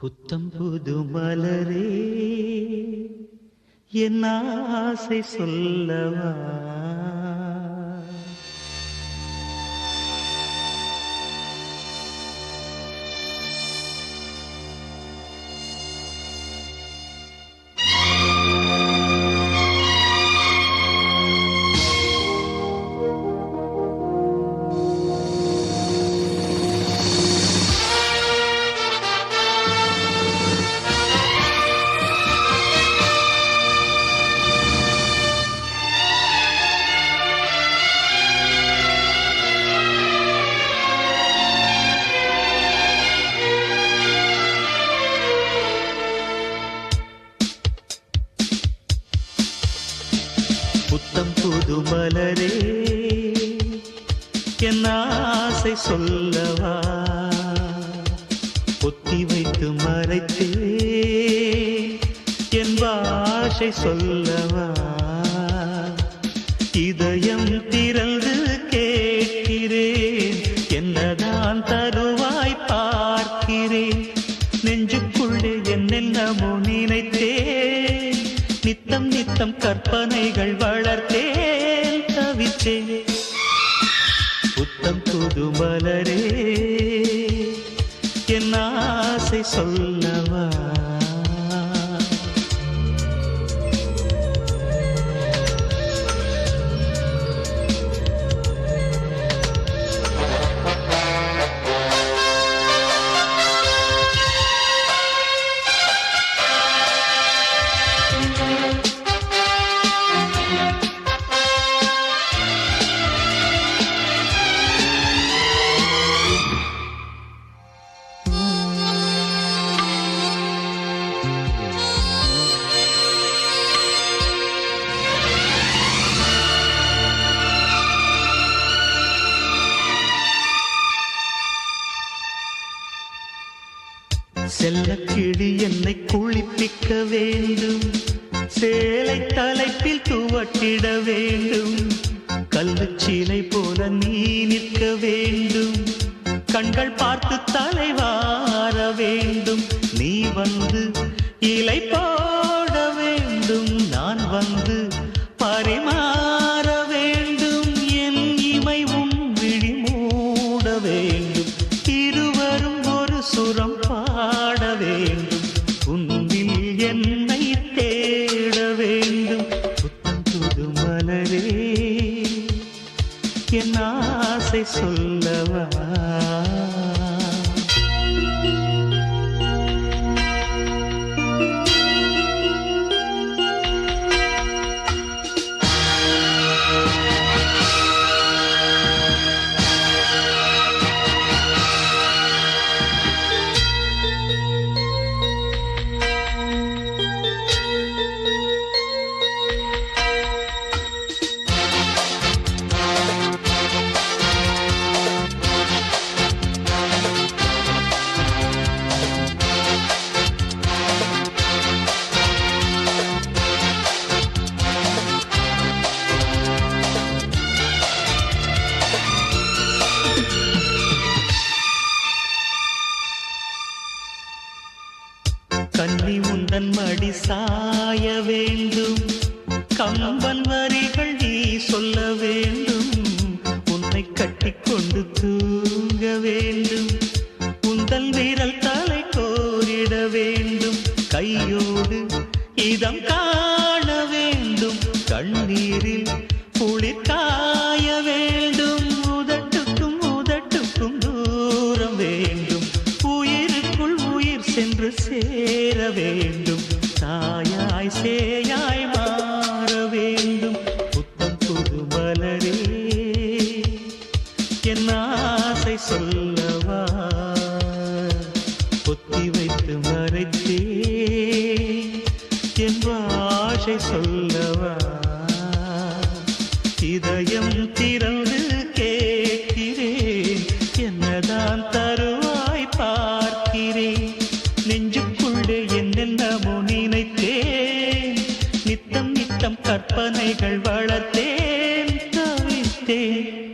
புத்தம் புது மலரே என் ஆசை சொல்லவா? புத்தம் புது மலரே என் ஆசை சொல்லவா? ஒத்தி வைத்து மறைத்தே என் பாஷை சொல்லவா? இதயம் திறந்து கேட்கிறேன். என்னதான் தருவாய் பார்க்கிறேன். நெஞ்சுக்குள்ளே என்னென்னமோ நினைத்து நித்தம் கற்பனைகள் வளர்த்தேன் தவித்தேன். புத்தம் புது மலரே என் ஆசை சொல்லவா செல்ல செல்லக்கிளி என்னை குளிப்பிக்க வேண்டும். சேலை தலைப்பில் துவட்டிட வேண்டும். கல்லு சீலை போல நீ நிற்க வேண்டும். கண்கள் பார்த்து தலைவா கன்னி உந்தன் மடி சாய வேண்டும். கம்பன் வரிகள் நீ சொல்ல வேண்டும். உன்னை கட்டிக்கொண்டு தூங்க வேண்டும். உந்தல் வீரல் தலை கோரிட வேண்டும். கையோடு இதம் காண வேண்டும். கண்ணீரில் குளிர்கா வைத்து மறைத்தே என் ஆசை சொல்லவா? இதயம் திறந்து கேட்கிறேன். என்னதான் தருவாய் பார்க்கிறேன். நெஞ்சுக்குள்ளே என்னென்னமோ நினைத்தேன். நித்தம் நித்தம் கற்பனைகள் வளர்த்தேன். தவித்தேன்.